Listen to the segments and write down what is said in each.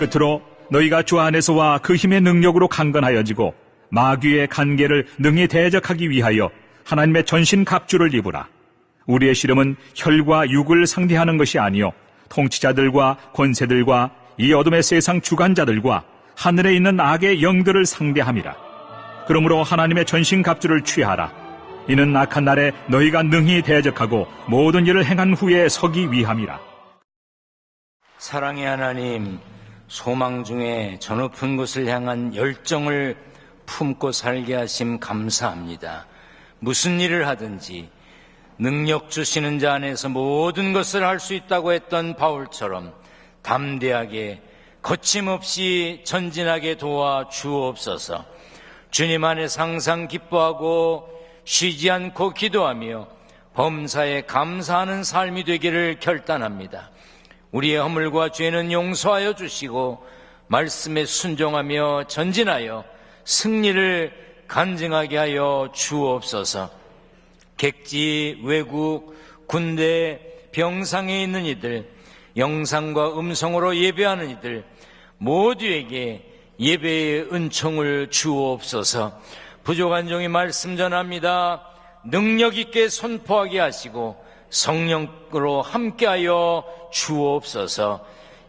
끝으로 너희가 주 안에서와 그 힘의 능력으로 강건하여지고 마귀의 간계를 능히 대적하기 위하여 하나님의 전신 갑주를 입으라. 우리의 씨름은 혈과 육을 상대하는 것이 아니요 통치자들과 권세들과 이 어둠의 세상 주관자들과 하늘에 있는 악의 영들을 상대함이라. 그러므로 하나님의 전신 갑주를 취하라. 이는 악한 날에 너희가 능히 대적하고 모든 일을 행한 후에 서기 위함이라. 사랑의 하나님, 소망 중에 저 높은 곳을 향한 열정을 품고 살게 하심 감사합니다. 무슨 일을 하든지 능력 주시는 자 안에서 모든 것을 할 수 있다고 했던 바울처럼 담대하게 거침없이 전진하게 도와 주옵소서. 주님 안에 상상 기뻐하고 쉬지 않고 기도하며 범사에 감사하는 삶이 되기를 결단합니다. 우리의 허물과 죄는 용서하여 주시고 말씀에 순종하며 전진하여 승리를 간증하게 하여 주옵소서. 객지, 외국, 군대, 병상에 있는 이들, 영상과 음성으로 예배하는 이들 모두에게 예배의 은총을 주옵소서. 부족한 종이 말씀 전합니다. 능력 있게 선포하게 하시고 성령으로 함께하여 주옵소서.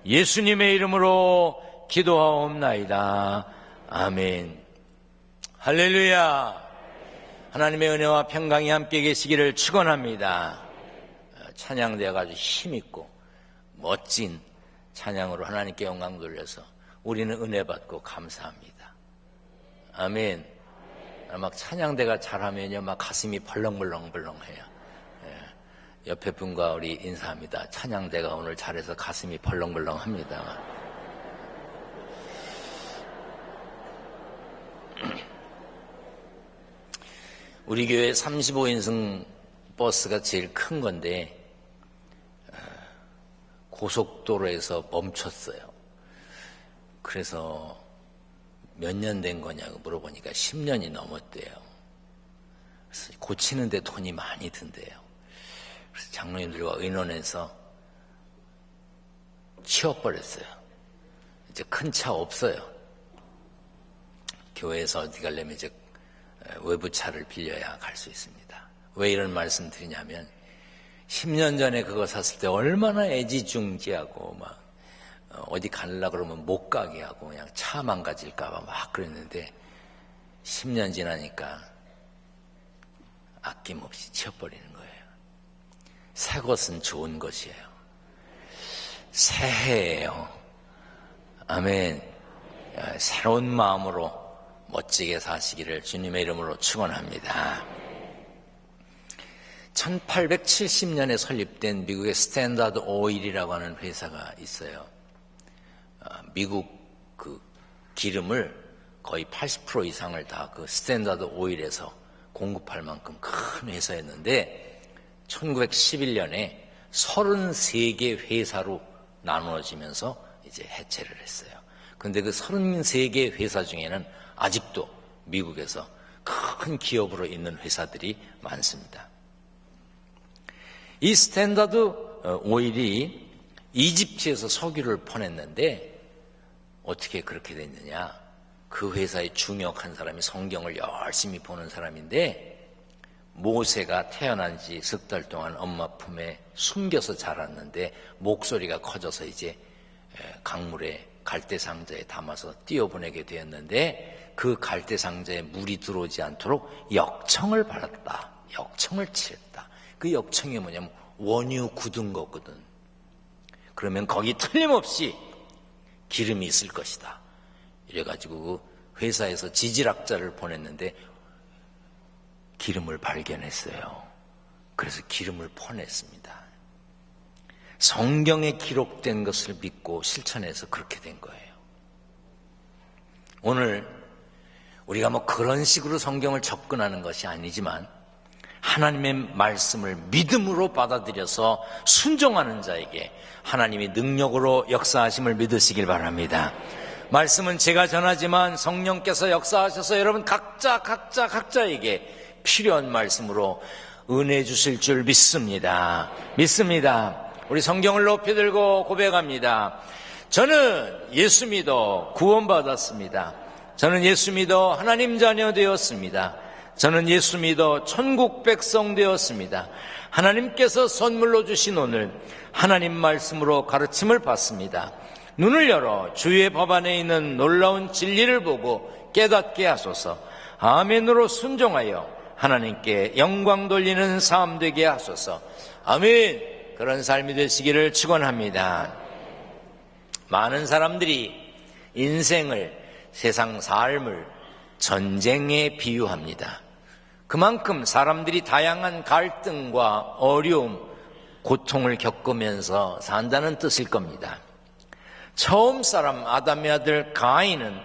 예수님의 이름으로 기도하옵나이다. 아멘. 할렐루야. 하나님의 은혜와 평강이 함께 계시기를 축원합니다. 찬양대가 아주 힘있고 멋진 찬양으로 하나님께 영광 돌려서 우리는 은혜 받고 감사합니다. 아멘. 막 찬양대가 잘하면요, 막 가슴이 벌렁벌렁벌렁해요. 예. 옆에 분과 우리 인사합니다. 찬양대가 오늘 잘해서 가슴이 벌렁벌렁합니다. 우리 교회 35인승 버스가 제일 큰 건데 어, 고속도로에서 멈췄어요. 그래서 몇 년 된 거냐고 물어보니까 10년이 넘었대요. 고치는데 돈이 많이 든대요. 그래서 장로님들과 의논해서 치워버렸어요. 이제 큰 차 없어요. 교회에서 어디 가려면 이제 외부 차를 빌려야 갈 수 있습니다. 왜 이런 말씀 드리냐면 10년 전에 그거 샀을 때 얼마나 애지중지하고 막 어, 어디 갈라 그러면 못 가게 하고 그냥 차 망가질까봐 막 그랬는데 10년 지나니까 아낌없이 치워버리는 거예요. 새 것은 좋은 것이에요. 새해예요. 아멘. 새로운 마음으로 멋지게 사시기를 주님의 이름으로 축원합니다. 1870년에 설립된 미국의 스탠다드 오일이라고 하는 회사가 있어요. 어, 미국 그 기름을 거의 80% 이상을 다 그 스탠다드 오일에서 공급할 만큼 큰 회사였는데 1911년에 33개 회사로 나누어지면서 이제 해체를 했어요. 근데 그 33개 회사 중에는 아직도 미국에서 큰 기업으로 있는 회사들이 많습니다. 이 스탠다드 어, 오일이 이집트에서 석유를 보냈는데 어떻게 그렇게 됐느냐? 그 회사의 중역한 사람이 성경을 열심히 보는 사람인데 모세가 태어난 지 석 달 동안 엄마 품에 숨겨서 자랐는데 목소리가 커져서 이제 강물에 갈대 상자에 담아서 띄어보내게 되었는데 그 갈대 상자에 물이 들어오지 않도록 역청을 받았다. 역청을 취했다. 그 역청이 뭐냐면 원유 굳은 거거든. 그러면 거기 틀림없이 기름이 있을 것이다. 이래가지고 그 회사에서 지질학자를 보냈는데 기름을 발견했어요. 그래서 기름을 퍼냈습니다. 성경에 기록된 것을 믿고 실천해서 그렇게 된 거예요. 오늘 우리가 뭐 그런 식으로 성경을 접근하는 것이 아니지만 하나님의 말씀을 믿음으로 받아들여서 순종하는 자에게 하나님이 능력으로 역사하심을 믿으시길 바랍니다. 말씀은 제가 전하지만 성령께서 역사하셔서 여러분 각자 각자 각자에게 필요한 말씀으로 은혜 주실 줄 믿습니다. 믿습니다. 우리 성경을 높이 들고 고백합니다. 저는 예수 믿어 구원받았습니다. 저는 예수 믿어 하나님 자녀 되었습니다. 저는 예수 믿어 천국 백성 되었습니다. 하나님께서 선물로 주신 오늘 하나님 말씀으로 가르침을 받습니다. 눈을 열어 주의 법 안에 있는 놀라운 진리를 보고 깨닫게 하소서. 아멘으로 순종하여 하나님께 영광 돌리는 삶 되게 하소서. 아멘. 그런 삶이 되시기를 축원합니다. 많은 사람들이 인생을 세상 삶을 전쟁에 비유합니다. 그만큼 사람들이 다양한 갈등과 어려움, 고통을 겪으면서 산다는 뜻일 겁니다. 처음 사람 아담의 아들 가인은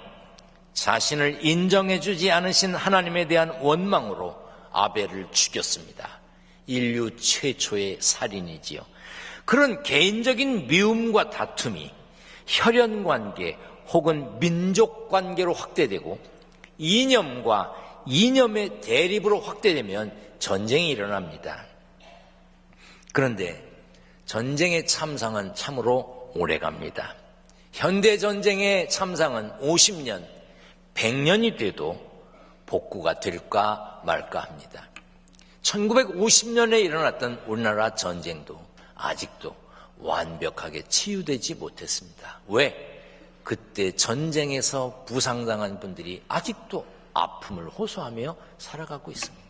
자신을 인정해주지 않으신 하나님에 대한 원망으로 아벨을 죽였습니다. 인류 최초의 살인이지요. 그런 개인적인 미움과 다툼이 혈연 관계 혹은 민족 관계로 확대되고 이념과 이념의 대립으로 확대되면 전쟁이 일어납니다. 그런데 전쟁의 참상은 참으로 오래 갑니다. 현대 전쟁의 참상은 50년, 100년이 돼도 복구가 될까 말까 합니다. 1950년에 일어났던 우리나라 전쟁도 아직도 완벽하게 치유되지 못했습니다. 왜? 그때 전쟁에서 부상당한 분들이 아직도 아픔을 호소하며 살아가고 있습니다.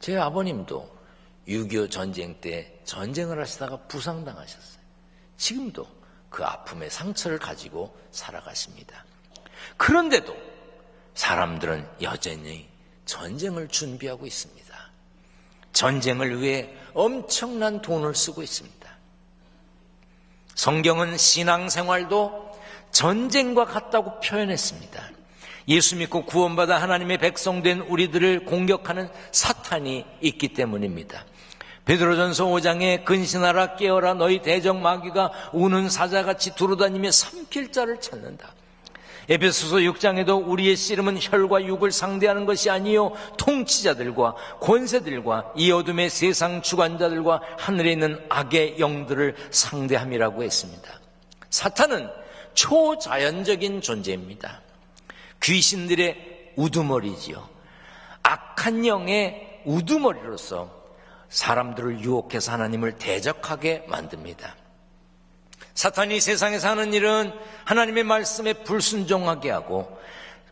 제 아버님도 6.25 전쟁 때 전쟁을 하시다가 부상당하셨어요. 지금도 그 아픔의 상처를 가지고 살아가십니다. 그런데도 사람들은 여전히 전쟁을 준비하고 있습니다. 전쟁을 위해 엄청난 돈을 쓰고 있습니다. 성경은 신앙생활도 전쟁과 같다고 표현했습니다. 예수 믿고 구원받아 하나님의 백성된 우리들을 공격하는 사탄이 있기 때문입니다. 베드로전서 5장에 근신하라 깨어라 너희 대적 마귀가 우는 사자같이 두루다니며 삼킬 자를 찾는다. 에베소서 6장에도 우리의 씨름은 혈과 육을 상대하는 것이 아니요 통치자들과 권세들과 이 어둠의 세상 주관자들과 하늘에 있는 악의 영들을 상대함이라고 했습니다. 사탄은 초자연적인 존재입니다. 귀신들의 우두머리지요. 악한 영의 우두머리로서 사람들을 유혹해서 하나님을 대적하게 만듭니다. 사탄이 세상에서 하는 일은 하나님의 말씀에 불순종하게 하고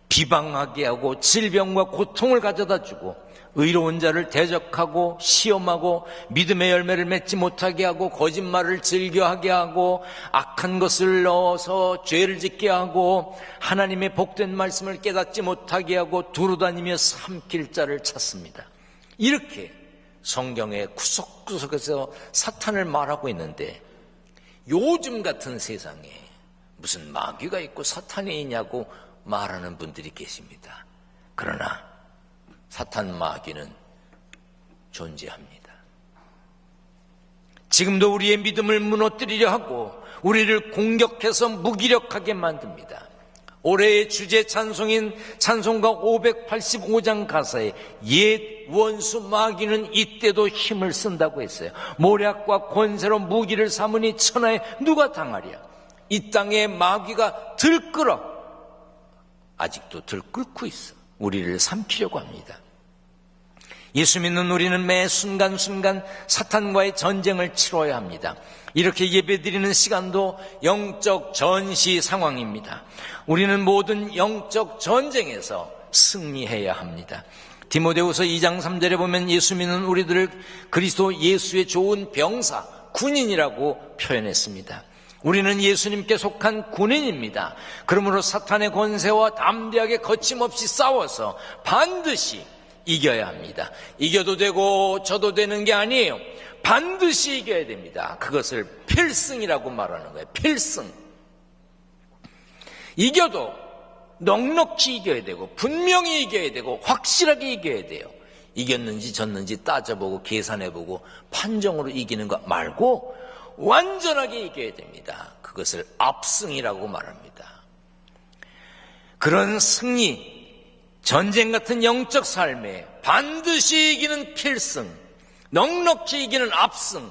비방하게 하고 질병과 고통을 가져다 주고 의로운 자를 대적하고 시험하고 믿음의 열매를 맺지 못하게 하고 거짓말을 즐겨하게 하고 악한 것을 넣어서 죄를 짓게 하고 하나님의 복된 말씀을 깨닫지 못하게 하고 두루다니며 삼킬 자를 찾습니다. 이렇게 성경의 구석구석에서 사탄을 말하고 있는데 요즘 같은 세상에 무슨 마귀가 있고 사탄이 있냐고 말하는 분들이 계십니다. 그러나 사탄 마귀는 존재합니다. 지금도 우리의 믿음을 무너뜨리려 하고 우리를 공격해서 무기력하게 만듭니다. 올해의 주제 찬송인 찬송가 585장 가사에 옛 원수 마귀는 이때도 힘을 쓴다고 했어요. 모략과 권세로 무기를 삼으니 천하에 누가 당하랴. 이 땅에 마귀가 들끓어 아직도 들끓고 있어. 우리를 삼키려고 합니다. 예수 믿는 우리는 매 순간순간 사탄과의 전쟁을 치러야 합니다. 이렇게 예배드리는 시간도 영적 전시 상황입니다. 우리는 모든 영적 전쟁에서 승리해야 합니다. 디모데후서 2장 3절에 보면 예수 믿는 우리들을 그리스도 예수의 좋은 병사, 군인이라고 표현했습니다. 우리는 예수님께 속한 군인입니다. 그러므로 사탄의 권세와 담대하게 거침없이 싸워서 반드시 이겨야 합니다. 이겨도 되고 저도 되는 게 아니에요. 반드시 이겨야 됩니다. 그것을 필승이라고 말하는 거예요. 필승. 이겨도 넉넉히 이겨야 되고 분명히 이겨야 되고 확실하게 이겨야 돼요. 이겼는지 졌는지 따져보고 계산해보고 판정으로 이기는 것 말고 완전하게 이겨야 됩니다. 그것을 압승이라고 말합니다. 그런 승리, 전쟁 같은 영적 삶에 반드시 이기는 필승, 넉넉히 이기는 압승,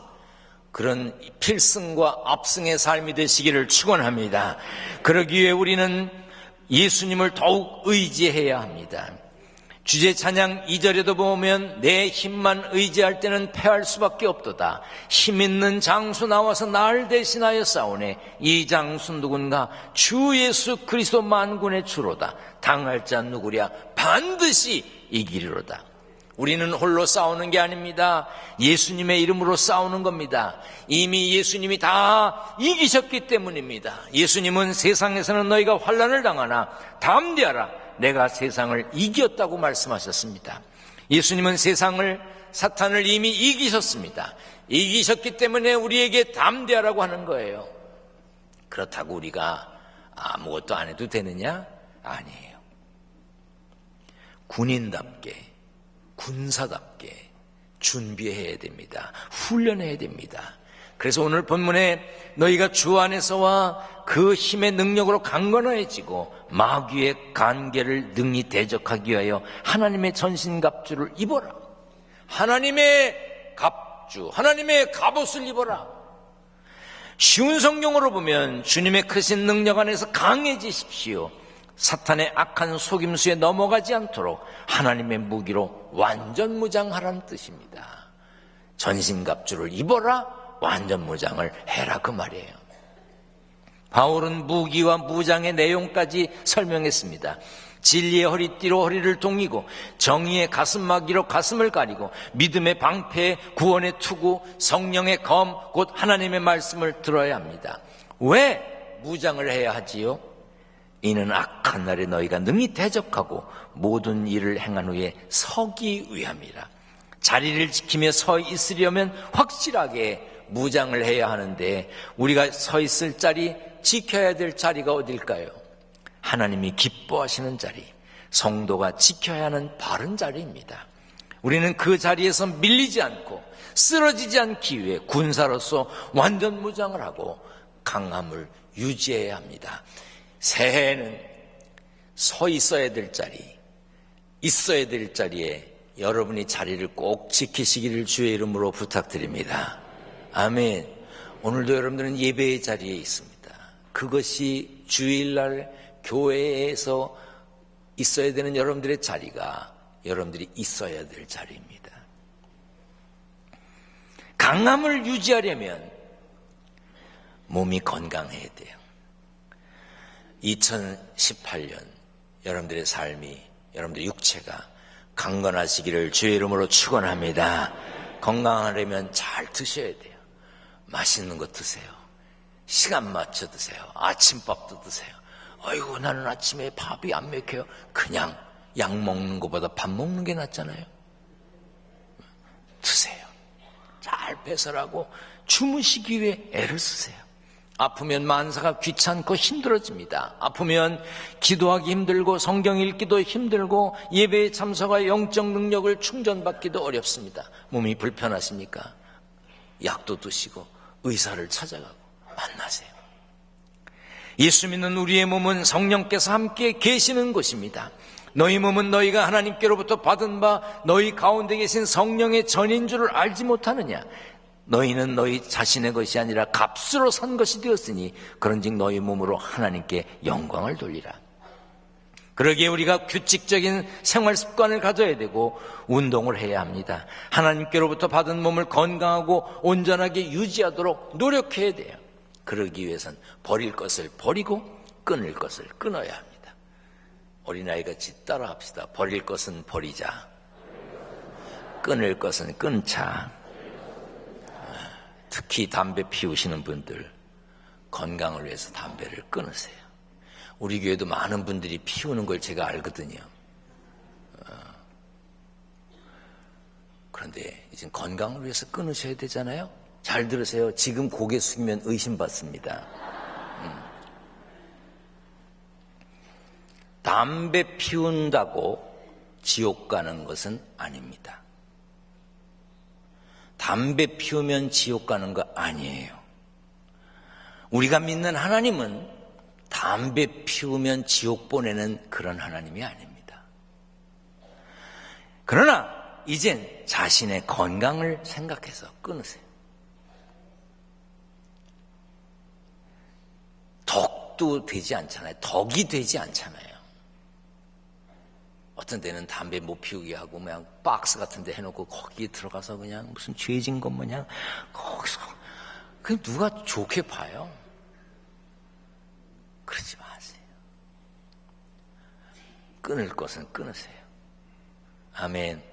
그런 필승과 압승의 삶이 되시기를 축원합니다. 그러기 위해 우리는 예수님을 더욱 의지해야 합니다. 주제 찬양 2절에도 보면 내 힘만 의지할 때는 패할 수밖에 없도다. 힘 있는 장수 나와서 날 대신하여 싸우네. 이 장수 누군가? 주 예수 그리스도 만군의 주로다. 당할 자 누구랴? 반드시 이기리로다. 우리는 홀로 싸우는 게 아닙니다. 예수님의 이름으로 싸우는 겁니다. 이미 예수님이 다 이기셨기 때문입니다. 예수님은 세상에서는 너희가 환란을 당하나 담대하라. 내가 세상을 이겼다고 말씀하셨습니다. 예수님은 세상을 사탄을 이미 이기셨습니다. 이기셨기 때문에 우리에게 담대하라고 하는 거예요. 그렇다고 우리가 아무것도 안 해도 되느냐? 아니에요. 군인답게 군사답게 준비해야 됩니다. 훈련해야 됩니다. 그래서 오늘 본문에 너희가 주 안에서와 그 힘의 능력으로 강건해지고 마귀의 간계를 능히 대적하기 위하여 하나님의 전신갑주를 입어라. 하나님의 갑주, 하나님의 갑옷을 입어라. 쉬운 성경으로 보면 주님의 크신 능력 안에서 강해지십시오. 사탄의 악한 속임수에 넘어가지 않도록 하나님의 무기로 완전 무장하라는 뜻입니다. 전신갑주를 입어라, 완전 무장을 해라 그 말이에요. 바울은 무기와 무장의 내용까지 설명했습니다. 진리의 허리띠로 허리를 동이고 정의의 가슴막이로 가슴을 가리고 믿음의 방패, 구원의 투구, 성령의 검, 곧 하나님의 말씀을 들어야 합니다. 왜 무장을 해야 하지요? 이는 악한 날에 너희가 능히 대적하고 모든 일을 행한 후에 서기 위함이라. 자리를 지키며 서 있으려면 확실하게 무장을 해야 하는데 우리가 서 있을 자리, 지켜야 될 자리가 어딜까요? 하나님이 기뻐하시는 자리, 성도가 지켜야 하는 바른 자리입니다. 우리는 그 자리에서 밀리지 않고 쓰러지지 않기 위해 군사로서 완전 무장을 하고 강함을 유지해야 합니다. 새해에는 서 있어야 될 자리, 있어야 될 자리에 여러분이 자리를 꼭 지키시기를 주의 이름으로 부탁드립니다. 아멘. 오늘도 여러분들은 예배의 자리에 있습니다. 그것이 주일날 교회에서 있어야 되는 여러분들의 자리가 여러분들이 있어야 될 자리입니다. 강함을 유지하려면 몸이 건강해야 돼요. 2018년 여러분들의 삶이 여러분들의 육체가 강건하시기를 주의 이름으로 축원합니다. 건강하려면 잘 드셔야 돼요. 맛있는 거 드세요. 시간 맞춰 드세요. 아침밥도 드세요. 아이고 나는 아침에 밥이 안 먹혀요. 그냥 약 먹는 것보다 밥 먹는 게 낫잖아요. 드세요. 잘 배설하고 주무시기 위해 애를 쓰세요. 아프면 만사가 귀찮고 힘들어집니다. 아프면 기도하기 힘들고 성경 읽기도 힘들고 예배에 참석하 영적 능력을 충전받기도 어렵습니다. 몸이 불편하십니까? 약도 드시고 의사를 찾아가고 만나세요. 예수 믿는 우리의 몸은 성령께서 함께 계시는 곳입니다. 너희 몸은 너희가 하나님께로부터 받은 바 너희 가운데 계신 성령의 전인 줄을 알지 못하느냐? 너희는 너희 자신의 것이 아니라 값으로 산 것이 되었으니 그런즉 너희 몸으로 하나님께 영광을 돌리라. 그러기에 우리가 규칙적인 생활 습관을 가져야 되고 운동을 해야 합니다. 하나님께로부터 받은 몸을 건강하고 온전하게 유지하도록 노력해야 돼요. 그러기 위해선 버릴 것을 버리고 끊을 것을 끊어야 합니다. 어린아이같이 따라합시다. 버릴 것은 버리자. 끊을 것은 끊자. 특히 담배 피우시는 분들 건강을 위해서 담배를 끊으세요. 우리 교회도 많은 분들이 피우는 걸 제가 알거든요. 어. 그런데 이제 건강을 위해서 끊으셔야 되잖아요. 잘 들으세요. 지금 고개 숙이면 의심받습니다. 음. 담배 피운다고 지옥 가는 것은 아닙니다. 담배 피우면 지옥 가는 거 아니에요. 우리가 믿는 하나님은 담배 피우면 지옥 보내는 그런 하나님이 아닙니다. 그러나 이젠 자신의 건강을 생각해서 끊으세요. 덕도 되지 않잖아요. 덕이 되지 않잖아요. 어떤 데는 담배 못 피우게 하고 그냥 박스 같은 데 해놓고 거기에 들어가서 그냥 무슨 죄진 것 마냥 거기서 그 누가 좋게 봐요? 그러지 마세요. 끊을 것은 끊으세요. 아멘.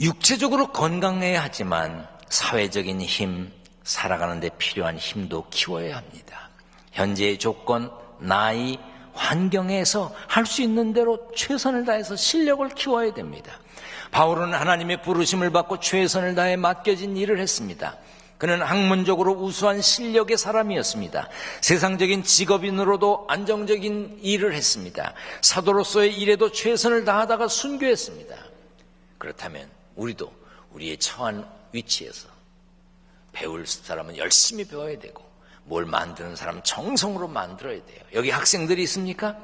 육체적으로 건강해야 하지만 사회적인 힘, 살아가는 데 필요한 힘도 키워야 합니다. 현재의 조건, 나이, 환경에서 할 수 있는 대로 최선을 다해서 실력을 키워야 됩니다. 바울은 하나님의 부르심을 받고 최선을 다해 맡겨진 일을 했습니다. 그는 학문적으로 우수한 실력의 사람이었습니다. 세상적인 직업인으로도 안정적인 일을 했습니다. 사도로서의 일에도 최선을 다하다가 순교했습니다. 그렇다면 우리도 우리의 처한 위치에서 배울 사람은 열심히 배워야 되고 뭘 만드는 사람은 정성으로 만들어야 돼요. 여기 학생들이 있습니까?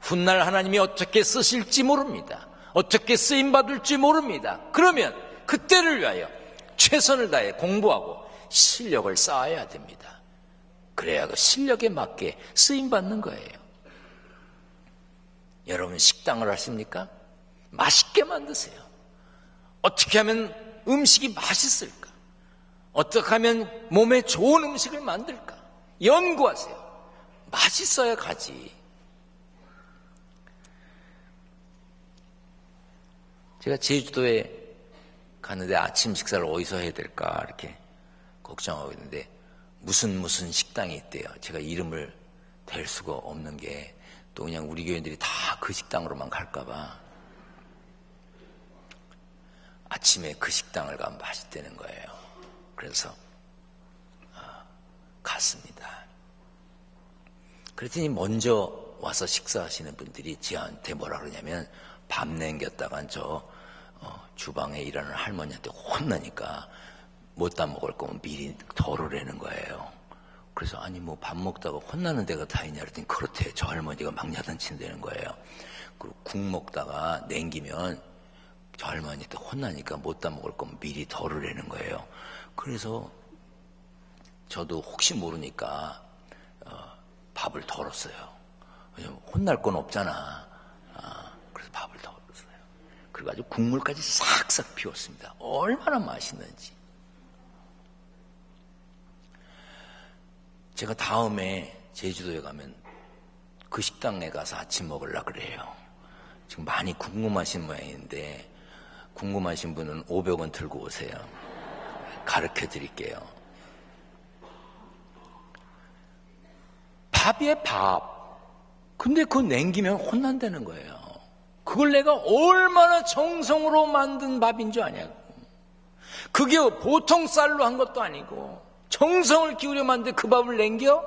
훗날 하나님이 어떻게 쓰실지 모릅니다. 어떻게 쓰임 받을지 모릅니다. 그러면 그때를 위하여 최선을 다해 공부하고 실력을 쌓아야 됩니다. 그래야 그 실력에 맞게 쓰임 받는 거예요. 여러분 식당을 하십니까? 맛있게 만드세요. 어떻게 하면 음식이 맛있을까? 어떻게 하면 몸에 좋은 음식을 만들까? 연구하세요. 맛있어야 가지. 제가 제주도에 가는데 아침 식사를 어디서 해야 될까 이렇게 걱정하고 있는데 무슨 무슨 식당이 있대요. 제가 이름을 댈 수가 없는 게 또 그냥 우리 교인들이 다 그 식당으로만 갈까봐 아침에 그 식당을 가면 맛있다는 거예요. 그래서 갔습니다. 그랬더니 먼저 와서 식사하시는 분들이 저한테 뭐라 그러냐면 밥 남겼다간 저 어, 주방에 일하는 할머니한테 혼나니까 못다 먹을 거면 미리 덜으라는 거예요. 그래서 아니 뭐 밥 먹다가 혼나는 데가 다 있냐 그랬더니 그렇대. 저 할머니가 막야단 친다는 거예요. 그리고 국 먹다가 냉기면 저 할머니한테 혼나니까 못다 먹을 거면 미리 덜으라는 거예요. 그래서 저도 혹시 모르니까 어, 밥을 덜었어요. 혼날 건 없잖아. 아, 그래서 밥을 덜었어요. 그래가지고 국물까지 싹싹 비웠습니다. 얼마나 맛있는지. 제가 다음에 제주도에 가면 그 식당에 가서 아침 먹으려 그래요. 지금 많이 궁금하신 모양인데 궁금하신 분은 500원 들고 오세요. 가르쳐 드릴게요. 밥이에 밥. 근데 그거 냉기면 혼난다는 거예요. 그걸 내가 얼마나 정성으로 만든 밥인 줄 아냐고. 그게 보통 쌀로 한 것도 아니고 정성을 기울여 만든 그 밥을 냉겨?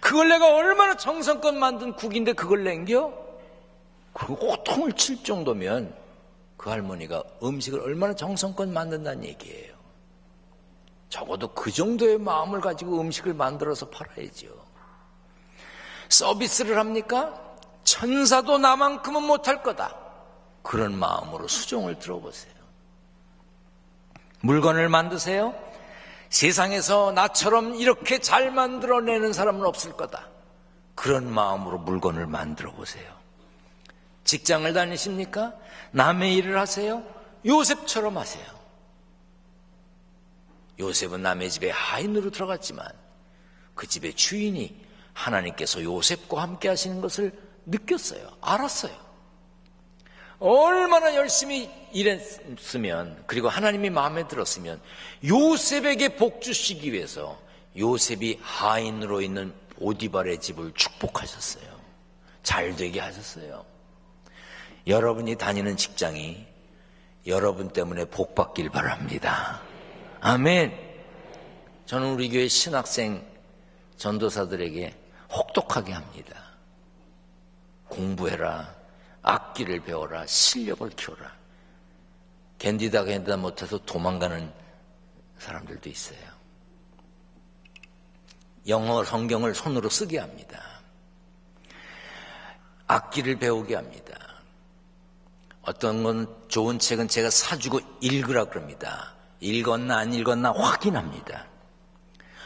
그걸 내가 얼마나 정성껏 만든 국인데 그걸 냉겨? 그 호통을 칠 정도면 그 할머니가 음식을 얼마나 정성껏 만든다는 얘기예요. 적어도 그 정도의 마음을 가지고 음식을 만들어서 팔아야죠. 서비스를 합니까? 천사도 나만큼은 못할 거다. 그런 마음으로 수종을 들어보세요. 물건을 만드세요. 세상에서 나처럼 이렇게 잘 만들어내는 사람은 없을 거다. 그런 마음으로 물건을 만들어 보세요. 직장을 다니십니까? 남의 일을 하세요? 요셉처럼 하세요. 요셉은 남의 집에 하인으로 들어갔지만 그 집의 주인이 하나님께서 요셉과 함께 하시는 것을 느꼈어요. 알았어요. 얼마나 열심히 일했으면, 그리고 하나님이 마음에 들었으면, 요셉에게 복 주시기 위해서 요셉이 하인으로 있는 오디발의 집을 축복하셨어요. 잘 되게 하셨어요. 여러분이 다니는 직장이 여러분 때문에 복 받길 바랍니다. 아멘. 저는 우리 교회 신학생 전도사들에게 혹독하게 합니다. 공부해라. 악기를 배워라. 실력을 키워라. 견디다 견디다 못해서 도망가는 사람들도 있어요. 영어 성경을 손으로 쓰게 합니다. 악기를 배우게 합니다. 어떤 건 좋은 책은 제가 사주고 읽으라 그럽니다. 읽었나 안 읽었나 확인합니다.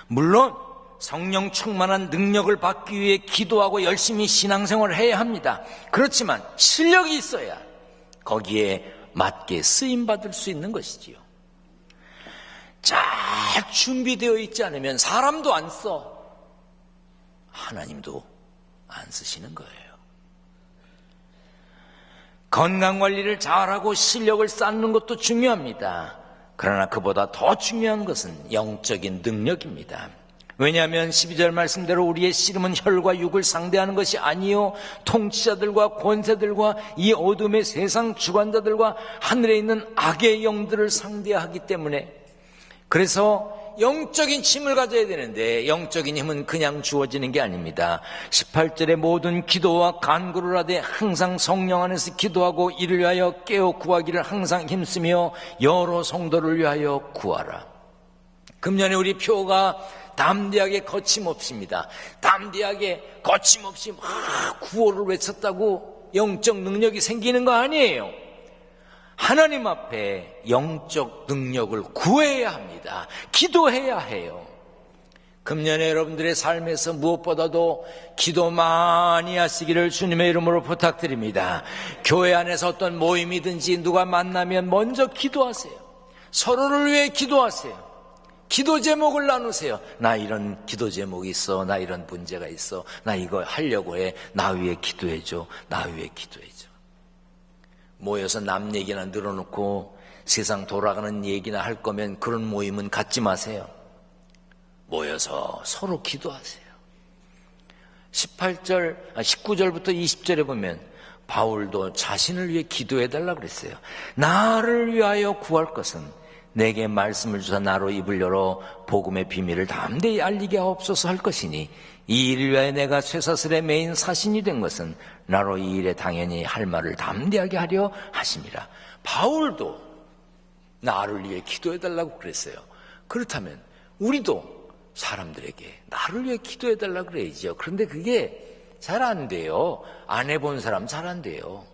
물론 성령 충만한 능력을 받기 위해 기도하고 열심히 신앙생활을 해야 합니다. 그렇지만 실력이 있어야 거기에 맞게 쓰임 받을 수 있는 것이지요. 잘 준비되어 있지 않으면 사람도 안 써. 하나님도 안 쓰시는 거예요. 건강 관리를 잘하고 실력을 쌓는 것도 중요합니다. 그러나 그보다 더 중요한 것은 영적인 능력입니다. 왜냐하면 12절 말씀대로 우리의 씨름은 혈과 육을 상대하는 것이 아니요 통치자들과 권세들과 이 어둠의 세상 주관자들과 하늘에 있는 악의 영들을 상대하기 때문에 그래서 영적인 힘을 가져야 되는데 영적인 힘은 그냥 주어지는 게 아닙니다. 18절에 모든 기도와 간구를 하되 항상 성령 안에서 기도하고 이를 위하여 깨어 구하기를 항상 힘쓰며 여러 성도를 위하여 구하라. 금년에 우리 표가 담대하게 거침없습니다. 담대하게 거침없이 막 구호를 외쳤다고 영적 능력이 생기는 거 아니에요. 하나님 앞에 영적 능력을 구해야 합니다. 기도해야 해요. 금년에 여러분들의 삶에서 무엇보다도 기도 많이 하시기를 주님의 이름으로 부탁드립니다. 교회 안에서 어떤 모임이든지 누가 만나면 먼저 기도하세요. 서로를 위해 기도하세요. 기도 제목을 나누세요. 나 이런 기도 제목이 있어. 나 이런 문제가 있어. 나 이거 하려고 해. 나 위해 기도해줘. 나 위해 기도해줘. 모여서 남 얘기나 늘어놓고 세상 돌아가는 얘기나 할 거면 그런 모임은 갖지 마세요. 모여서 서로 기도하세요. 18절, 19절부터 20절에 보면 바울도 자신을 위해 기도해 달라 그랬어요. 나를 위하여 구할 것은 내게 말씀을 주사 나로 입을 열어 복음의 비밀을 담대히 알리게 하옵소서 할 것이니 이 일을 위하여 내가 쇠사슬에 매인 사신이 된 것은 나로 이 일에 당연히 할 말을 담대하게 하려 하심이라. 바울도 나를 위해 기도해 달라고 그랬어요. 그렇다면 우리도 사람들에게 나를 위해 기도해 달라고 그래야죠. 그런데 그게 잘 안 돼요. 안 해본 사람 잘 안 돼요.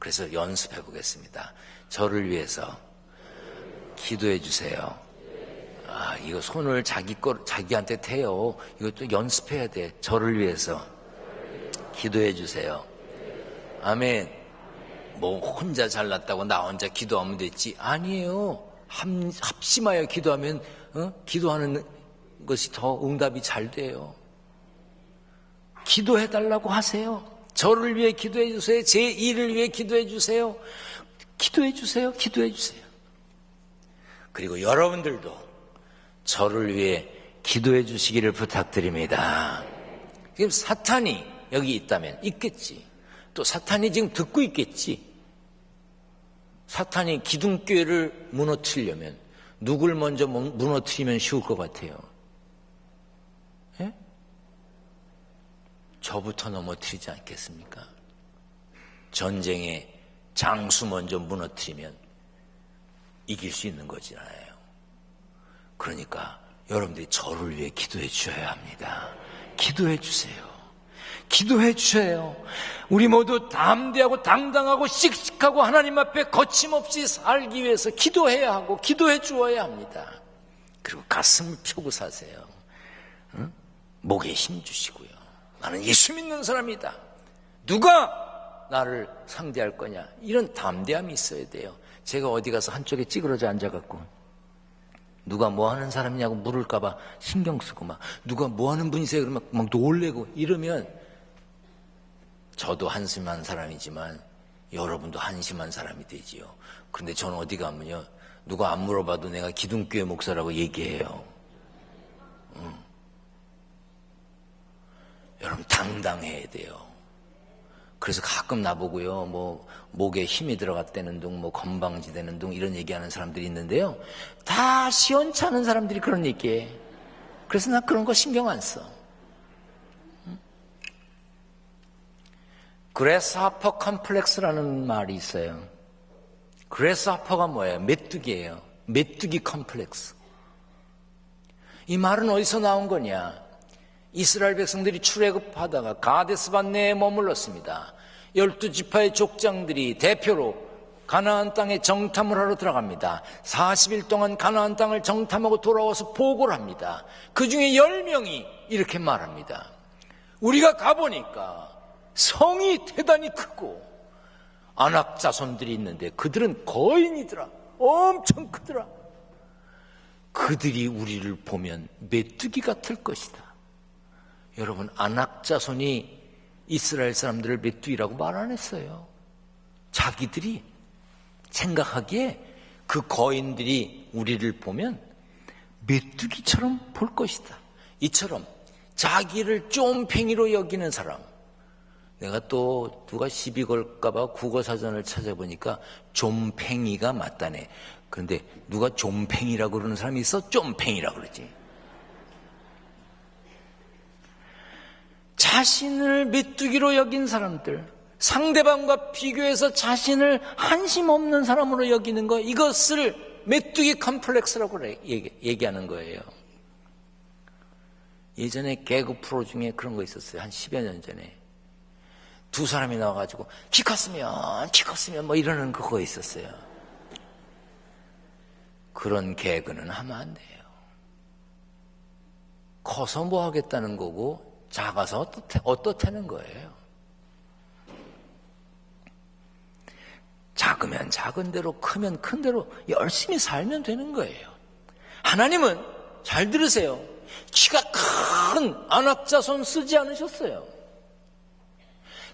그래서 연습해 보겠습니다. 저를 위해서 기도해 주세요. 아, 이거 손을 자기 거, 자기한테 대요. 이것도 연습해야 돼. 저를 위해서. 기도해 주세요. 아멘. 뭐, 혼자 잘났다고 나 혼자 기도하면 됐지. 아니에요. 합, 합심하여 기도하면, 어? 기도하는 것이 더 응답이 잘 돼요. 기도해 달라고 하세요. 저를 위해 기도해 주세요. 제 일을 위해 기도해 주세요. 기도해 주세요. 기도해 주세요. 그리고 여러분들도 저를 위해 기도해 주시기를 부탁드립니다. 지금 사탄이 여기 있다면 있겠지. 또 사탄이 지금 듣고 있겠지. 사탄이 기둥교회를 무너뜨리려면 누굴 먼저 무너뜨리면 쉬울 것 같아요. 예? 저부터 넘어뜨리지 않겠습니까? 전쟁의 장수 먼저 무너뜨리면 이길 수 있는 거잖아요. 그러니까 여러분들이 저를 위해 기도해 주셔야 합니다. 기도해 주세요. 기도해 주셔요. 우리 모두 담대하고 당당하고 씩씩하고 하나님 앞에 거침없이 살기 위해서 기도해야 하고 기도해 주어야 합니다. 그리고 가슴을 펴고 사세요. 응? 목에 힘 주시고요. 나는 예수 믿는 사람이다. 누가 나를 상대할 거냐? 이런 담대함이 있어야 돼요. 제가 어디 가서 한쪽에 찌그러져 앉아갖고 누가 뭐 하는 사람이냐고 물을까봐 신경 쓰고 막 누가 뭐 하는 분이세요? 그러면 막 놀래고 이러면 저도 한심한 사람이지만 여러분도 한심한 사람이 되지요. 그런데 저는 어디 가면요. 누가 안 물어봐도 내가 기둥교회 목사라고 얘기해요. 응. 여러분 당당해야 돼요. 그래서 가끔 나보고요, 뭐, 목에 힘이 들어갔다는 둥, 뭐, 건방지 되는 둥, 이런 얘기하는 사람들이 있는데요. 다 시원찮은 사람들이 그런 얘기해. 그래서 나 그런 거 신경 안 써. 그레스하퍼 컴플렉스라는 말이 있어요. 그레스하퍼가 뭐예요? 메뚜기예요. 메뚜기 컴플렉스. 이 말은 어디서 나온 거냐? 이스라엘 백성들이 출애굽하다가 가데스 반네에 머물렀습니다. 열두 지파의 족장들이 대표로 가나안 땅에 정탐을 하러 들어갑니다. 40일 동안 가나안 땅을 정탐하고 돌아와서 보고를 합니다. 그 중에 10명이 이렇게 말합니다. 우리가 가보니까 성이 대단히 크고 안악 자손들이 있는데 그들은 거인이더라. 엄청 크더라. 그들이 우리를 보면 메뚜기 같을 것이다. 여러분 안악 자손이 이스라엘 사람들을 메뚜기라고 말 안 했어요. 자기들이 생각하기에 그 거인들이 우리를 보면 메뚜기처럼 볼 것이다. 이처럼 자기를 쫌팽이로 여기는 사람. 내가 또 누가 시비 걸까봐 국어사전을 찾아보니까 좀팽이가 맞다네. 그런데 누가 좀팽이라고 그러는 사람이 있어? 쫌팽이라고 그러지. 자신을 메뚜기로 여긴 사람들, 상대방과 비교해서 자신을 한심 없는 사람으로 여기는 거, 이것을 메뚜기 컴플렉스라고 얘기, 얘기 하는 거예요. 예전에 개그 프로 중에 그런 거 있었어요. 한 10여 년 전에. 두 사람이 나와가지고, 키 컸으면, 키 컸으면, 뭐 이러는 그거 있었어요. 그런 개그는 하면 안 돼요. 커서 뭐 하겠다는 거고, 작아서 어떻대, 어떻다는 거예요. 작으면 작은 대로, 크면 큰 대로 열심히 살면 되는 거예요. 하나님은, 잘 들으세요. 키가 큰 안악자손 쓰지 않으셨어요.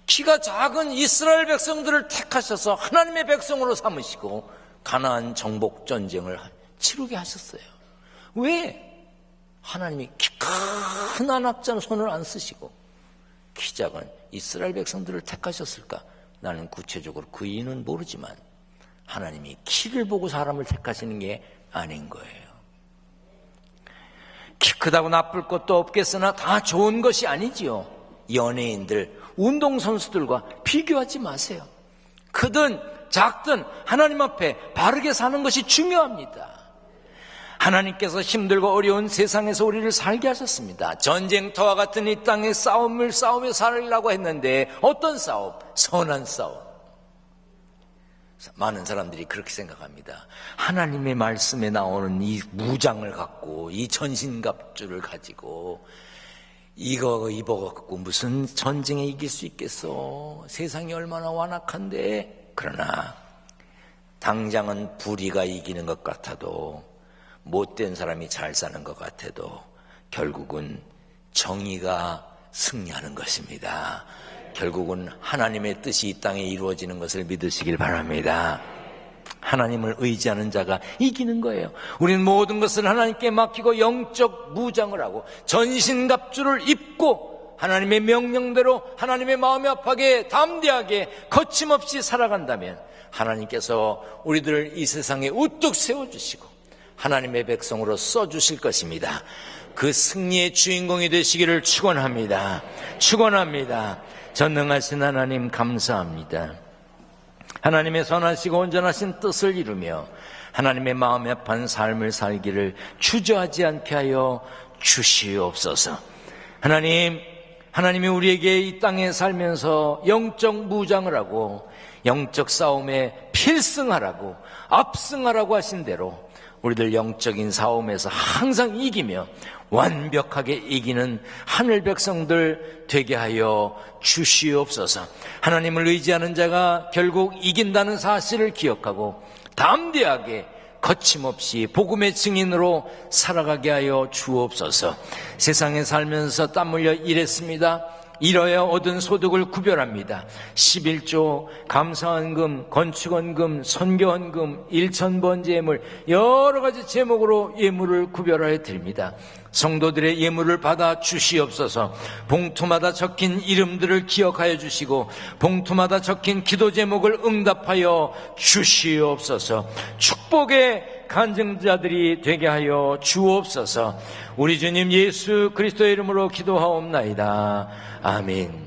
키가 작은 이스라엘 백성들을 택하셔서 하나님의 백성으로 삼으시고 가나안 정복 전쟁을 치르게 하셨어요. 왜 하나님이 키큰 안악자 손을 안 쓰시고 키 작은 이스라엘 백성들을 택하셨을까? 나는 구체적으로 그 이유는 모르지만 하나님이 키를 보고 사람을 택하시는 게 아닌 거예요. 키 크다고 나쁠 것도 없겠으나 다 좋은 것이 아니지요. 연예인들, 운동선수들과 비교하지 마세요. 크든 작든 하나님 앞에 바르게 사는 것이 중요합니다. 하나님께서 힘들고 어려운 세상에서 우리를 살게 하셨습니다. 전쟁터와 같은 이 땅의 싸움을 싸우며 살으려고 했는데 어떤 싸움? 선한 싸움. 많은 사람들이 그렇게 생각합니다. 하나님의 말씀에 나오는 이 무장을 갖고 이 전신갑주를 가지고 이거 입어갖고 무슨 전쟁에 이길 수 있겠어? 세상이 얼마나 완악한데? 그러나 당장은 불의가 이기는 것 같아도 못된 사람이 잘 사는 것 같아도 결국은 정의가 승리하는 것입니다. 결국은 하나님의 뜻이 이 땅에 이루어지는 것을 믿으시길 바랍니다. 하나님을 의지하는 자가 이기는 거예요. 우리는 모든 것을 하나님께 맡기고 영적 무장을 하고 전신갑주를 입고 하나님의 명령대로 하나님의 마음이 아파게 담대하게 거침없이 살아간다면 하나님께서 우리들을 이 세상에 우뚝 세워주시고 하나님의 백성으로 써주실 것입니다. 그 승리의 주인공이 되시기를 축원합니다. 축원합니다. 전능하신 하나님 감사합니다. 하나님의 선하시고 온전하신 뜻을 이루며 하나님의 마음에 합한 삶을 살기를 주저하지 않게 하여 주시옵소서. 하나님, 하나님이 우리에게 이 땅에 살면서 영적 무장을 하고 영적 싸움에 필승하라고 압승하라고 하신 대로 우리들 영적인 싸움에서 항상 이기며 완벽하게 이기는 하늘 백성들 되게 하여 주시옵소서. 하나님을 의지하는 자가 결국 이긴다는 사실을 기억하고 담대하게 거침없이 복음의 증인으로 살아가게 하여 주옵소서. 세상에 살면서 땀 흘려 일했습니다. 이뤄야 얻은 소득을 구별합니다. 11조, 감사원금, 건축원금, 선교원금, 일천번제물 여러 가지 제목으로 예물을 구별하여 드립니다. 성도들의 예물을 받아 주시옵소서. 봉투마다 적힌 이름들을 기억하여 주시고 봉투마다 적힌 기도 제목을 응답하여 주시옵소서. 축복의 간증자들이 되게 하여 주옵소서. 우리 주님 예수 그리스도의 이름으로 기도하옵나이다. 아멘.